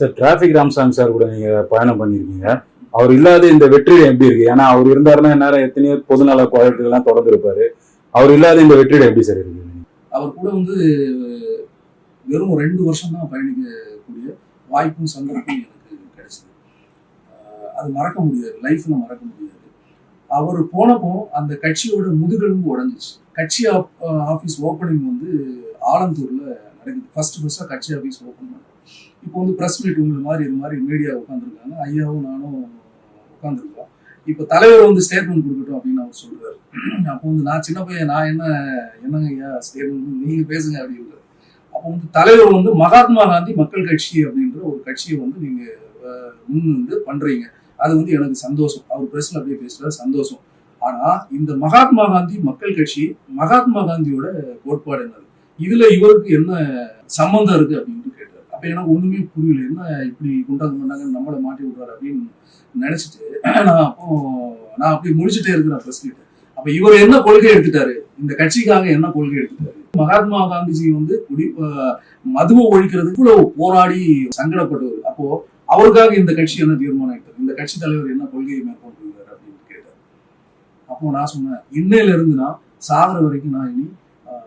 Sir traffic Ramasamy sir கூட நீங்க பயணம் பண்ணிருக்கீங்க. அவர் இல்லாத இந்த வெற்றி எப்படி இருக்கு? ஏன்னா அவர் இருந்தாருன்னா நேரம் எத்தனையோ பொதுநல வழக்குகள்லாம் தொடர்ந்து இருப்பாரு அவர் இல்லாத இந்த வெற்றிடம் எப்படி சார் இருக்கு? அவர் கூட வந்து வெறும் ரெண்டு வருஷம் தான் பயணிக்கக்கூடிய வாய்ப்பும் சந்தர்ப்பம் எனக்கு கிடைச்சது. அது மறக்க முடியாது. லைஃப்ல மறக்க முடியாது. அவர் போனப்போ அந்த கட்சியோட முதுகெலும்பு உடஞ்சிச்சு. கட்சி ஆஃபீஸ் ஓப்பனிங் வந்து ஆலந்தூர்ல நடக்குது. ஃபர்ஸ்ட் ஃபர்ஸ்டா கட்சி ஆஃபீஸ் ஓப்பன் பண்ணுறோம் இப்போ வந்து ப்ரெஸ் மீட் உங்களை மாதிரி இது மாதிரி மீடியா உட்காந்துருக்காங்க ஐயாவும் நானும் உட்காந்துருக்கோம் இப்போ தலைவர் வந்து ஸ்டேட்மெண்ட் கொடுக்கட்டும் அப்படின்னு அவர் சொல்றாரு. அப்போ வந்து நான் சின்ன பையன் நான் என்ன என்னங்க ஐயா ஸ்டேட்மெண்ட் நீங்க பேசுங்க அப்படின்றது அப்போ வந்து தலைவர் வந்து மகாத்மா காந்தி மக்கள் கட்சி அப்படின்ற ஒரு கட்சியை வந்து நீங்க முன் வந்து பண்றீங்க. அது வந்து எனக்கு சந்தோஷம். அவர் பிரஸ்ல அப்படியே பேசுறாரு சந்தோஷம். ஆனா இந்த மகாத்மா காந்தி மக்கள் கட்சி மகாத்மா காந்தியோட கோட்பாடு என்னது? இதுல இவருக்கு என்ன சம்பந்தம் இருக்கு அப்படின்னு அப்ப எனக்கு ஒண்ணுமே புரியல. என்ன இப்படி குண்டாது பண்ணாங்க நம்மளை மாட்டி விடுறாரு அப்படின்னு நினைச்சிட்டு நான் அப்போ நான் அப்படி முடிச்சுட்டே இருக்கிறேன் பிரஸ் கிட்ட அப்ப இவர் என்ன கொள்கை எடுத்துட்டாரு? இந்த கட்சிக்காக என்ன கொள்கை எடுத்துட்டாரு? மகாத்மா காந்திஜி வந்து குடி மதுவை ஒழிக்கிறதுக்கு இவ்வளவு போராடி சங்கடப்பட்டவர். அப்போ அவருக்காக இந்த கட்சி என்ன தீர்மானம் எடுத்தது? இந்த கட்சி தலைவர் என்ன கொள்கையை மேற்கொண்டு அப்படின்னு கேட்டார். அப்போ நான் சொன்னேன் இன்னையில இருந்து நான் சாகிற வரைக்கும் நான் இனி ஆஹ்,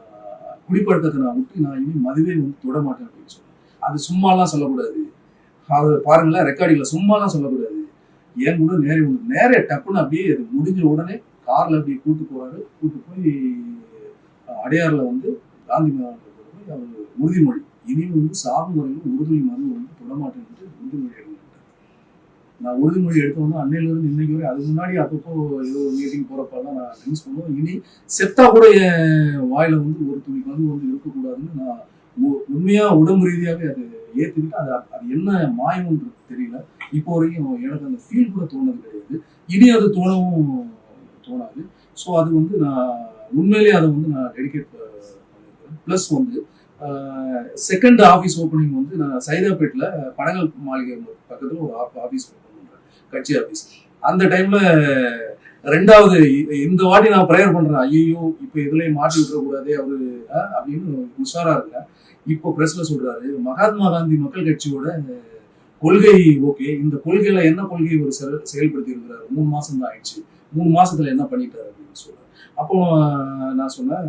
குடிப்பழக்கத்தை நான் விட்டு நான் இனி மதுவை வந்து தொட மாட்டேன் அப்படின்னு சொன்னேன். அது சும்மாலாம் சொல்லக்கூடாது. அது பாருங்களேன் ரெக்கார்டிங்ல சும்மாலாம் சொல்லக்கூடாது. ஏன் கூட நேரே ஒன்று நேரே டப்புன்னு அப்படியே அது முடிஞ்ச உடனே கார்ல அப்படியே கூட்டு போறாரு. கூட்டு போய் அஹ், அடையாறுல வந்து காந்தி மேதானத்தில் போய் அவர் உறுதிமொழி. இனியும் வந்து சாகும் முறையில் உறுதிமொழி மருந்து வந்து தொடமாட்டேன்ட்டு உறுதிமொழி எடுத்துக்கிட்டேன் நான் உறுதிமொழி எடுத்து வந்து அன்னையில இருந்து இன்னைக்கு வரை அதுக்கு முன்னாடி அப்பப்போ ஏதோ மீட்டிங் போகிறப்பெல்லாம் நான் ட்ரிங்க்ஸ் பண்ணுவோம் இனி செத்தா கூட என் வாயில வந்து ஒரு துணி மது வந்து இருக்கக்கூடாதுன்னு நான் உ- உண்மையா உடம்பு ரீதியாக அது ஏத்துக்கிட்டு அது அது என்ன மாயம்ன்றது தெரியல. இப்போ வரைக்கும் எனக்கு அந்த ஃபீல் கூட தோணுது கிடையாது. இனி அது தோணவும் தோணாது. ஸோ அது வந்து நான் உண்மையிலேயே அதை வந்து நான் டெடிகேட் ப்ளஸ் வந்து செகண்ட் ஆஃபீஸ் ஓப்பனிங் வந்து நான் சைதாப்பேட்டில் படங்கள் மாளிகை பக்கத்தில் ஒரு ஆஃபீஸ் ஓப்பன் பண்ணுறேன் கட்சி ஆஃபீஸ் அந்த டைமில் ரெண்டாவது இந்த வாட்டி நான் ப்ரேயர் பண்ணுறேன் ஐயோ இப்போ இதுலேயும் மாட்டி விட்டுறக்கூடாதே அவரு அப்படின்னு உஷாரா இருக்கேன். இப்போ பிரஸ்ல சொல்றாரு மகாத்மா காந்தி மக்கள் கட்சியோட கொள்கை ஓகே இந்த கொள்கையில என்ன கொள்கை ஒரு செயல் செயல்படுத்தி இருக்கிறாரு? மூணு மாசம் தான் ஆயிடுச்சு. மூணு மாசத்துல என்ன பண்ணிட்டாரு அப்படின்னு சொல்றாரு. அப்போ நான் சொன்னேன்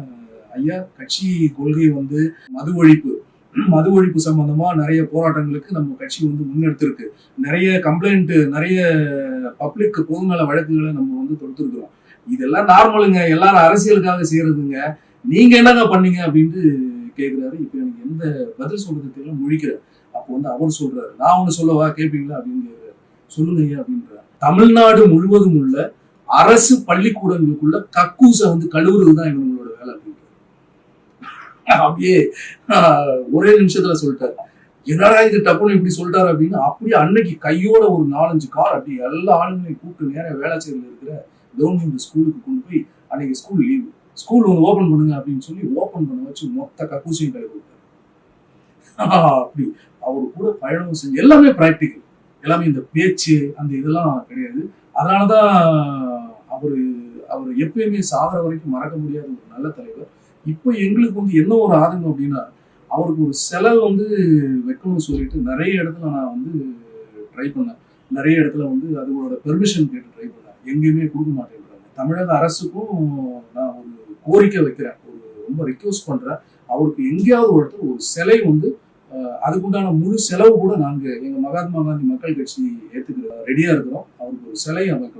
ஐயா கட்சி கொள்கை வந்து மது ஒழிப்பு. மது ஒழிப்பு சம்பந்தமா நிறைய போராட்டங்களுக்கு நம்ம கட்சி வந்து முன்னெடுத்திருக்கு. நிறைய கம்ப்ளைண்ட் நிறைய பப்ளிக் பொதுநல வழக்குகளை நம்ம வந்து தொடுத்திருக்கிறோம். இதெல்லாம் நார்மலுங்க எல்லாரும் அரசியலுக்காக செய்யறதுங்க. நீங்க என்னங்க பண்ணீங்க அப்படின்ட்டு கேக்குறாரு. இப்போ எனக்கு எந்த பதில் சொல்றது தெரியல முழிக்கிறார். அப்போ வந்து அவர் சொல்றாரு. நான் ஒண்ணு சொல்லவா? கேட்பீங்களா அப்படின்னு சொல்லுங்க ஐயா அப்படின்றார். தமிழ்நாடு முழுவதும் உள்ள அரசு பள்ளிக்கூடங்களுக்குள்ள கக்கூசை வந்து கழுவுறது தான் இவங்களோட வேலை அப்படின்றார். அப்படியே ஆஹ், ஒரே நிமிஷத்துல சொல்லிட்டாரு. என்னடா இது டப்புன்னு இப்படி சொல்லிட்டாரு அப்படின்னு அப்படியே அன்னைக்கு கையோட ஒரு நாலஞ்சு கார் அப்படி எல்லா ஆளுங்களையும் கூப்பிட்டு நேரம் வேளாச்சேரியில் இருக்கிற கவர்மெண்ட் ஸ்கூலுக்கு கொண்டு போய் அன்னைக்கு ஸ்கூல் லீவு ஸ்கூல் ஒன்று ஓப்பன் பண்ணுங்க அப்படின்னு சொல்லி ஓப்பன் பண்ண வச்சு மொத்த கக்கூசியும் கழுவி விட்டாரு அப்படி அவர் கூட பயணம் செஞ்சு எல்லாமே ப்ராக்டிக்கல் எல்லாமே இந்த பேச்சு அந்த இதெல்லாம் கிடையாது. அதனாலதான் அவர் அவர் எப்பயுமே சாகிற வரைக்கும் மறக்க முடியாத ஒரு நல்ல தலைவர். இப்போ எங்களுக்கு வந்து என்ன ஒரு ஆதங்கம் அப்படின்னா அவருக்கு ஒரு செலவு வந்து வைக்கணும்னு சொல்லிட்டு நிறைய இடத்துல நான் வந்து ட்ரை பண்ணேன். நிறைய இடத்துல வந்து அதோட பெர்மிஷன் கேட்டு ட்ரை பண்ணேன். எங்கேயுமே கொடுக்க மாட்டேங்கிறாங்க தமிழக அரசுக்கும் நான் கோரிக்கை வைக்கிறேன் ஒரு ரொம்ப ரிக்வஸ்ட் பண்ணுறேன் அவருக்கு எங்கேயாவது ஒரு இடத்துல ஒரு சிலை வந்து அதுக்குண்டான முழு செலவு கூட நாங்கள் எங்க மகாத்மா காந்தி மக்கள் கட்சி ஏத்துக்கிற ரெடியா இருக்கிறோம். அவருக்கு ஒரு சிலை அமைக்கணும்